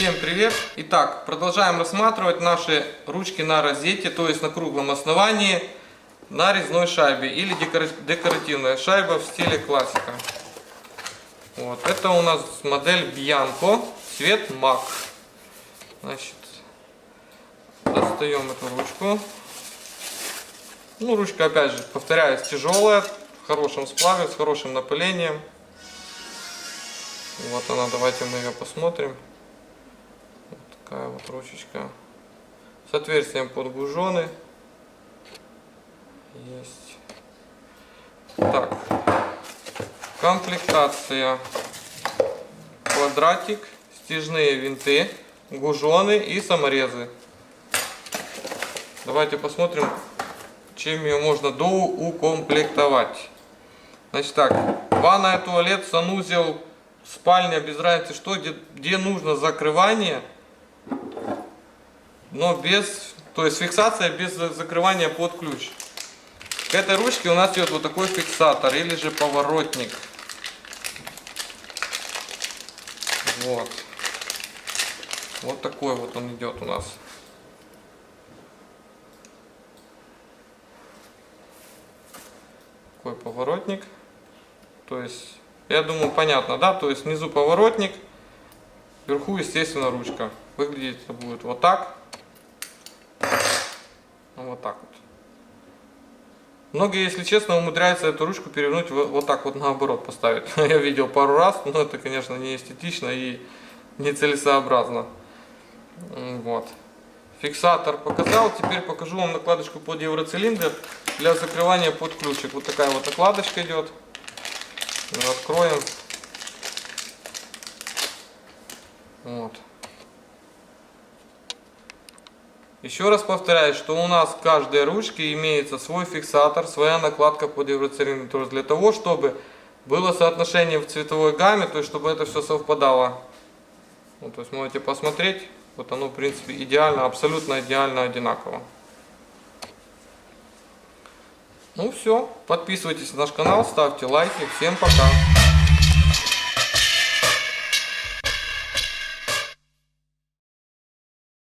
Всем привет! Итак, продолжаем рассматривать наши ручки на розете, то есть на круглом основании, на резной шайбе или декора- декоративная шайба в стиле классика. Вот, это у нас модель Bianco, цвет мак. Значит, достаем эту ручку. Ну, ручка, опять же, повторяюсь, тяжелая, в хорошем сплаве, с хорошим напылением. Вот она, давайте мы ее посмотрим. Такая вот ручечка. С отверстием под гужоны. Есть. Так. Комплектация. Квадратик, стяжные винты, гужоны и саморезы. Давайте посмотрим, чем ее можно доукомплектовать. Значит так, ванная, туалет, санузел, спальня, без разницы что, где, где нужно закрывание, но без, то есть фиксация без за- закрывания под ключ. К этой ручке у нас идет вот такой фиксатор или же поворотник. Вот. Вот такой вот он идет у нас. Такой поворотник. То есть, я думаю, понятно, да? То есть внизу поворотник, вверху, естественно, ручка. Выглядеть это будет вот так. Вот так вот. Многие, если честно, умудряются эту ручку перевернуть вот, так вот наоборот поставить. Я видел пару раз, но это, конечно, не эстетично и нецелесообразно. Вот. Фиксатор показал. Теперь покажу вам накладочку под евроцилиндр для закрывания под ключик. Вот такая вот накладочка идет. Откроем. Вот. Еще раз повторяю, что у нас в каждой ручке имеется свой фиксатор, своя накладка под евроцилиндр. То есть для того, чтобы было соотношение в цветовой гамме, то есть чтобы это все совпадало. Ну, то есть можете посмотреть, вот оно в принципе идеально, абсолютно идеально одинаково. Ну все, подписывайтесь на наш канал, ставьте лайки, всем пока.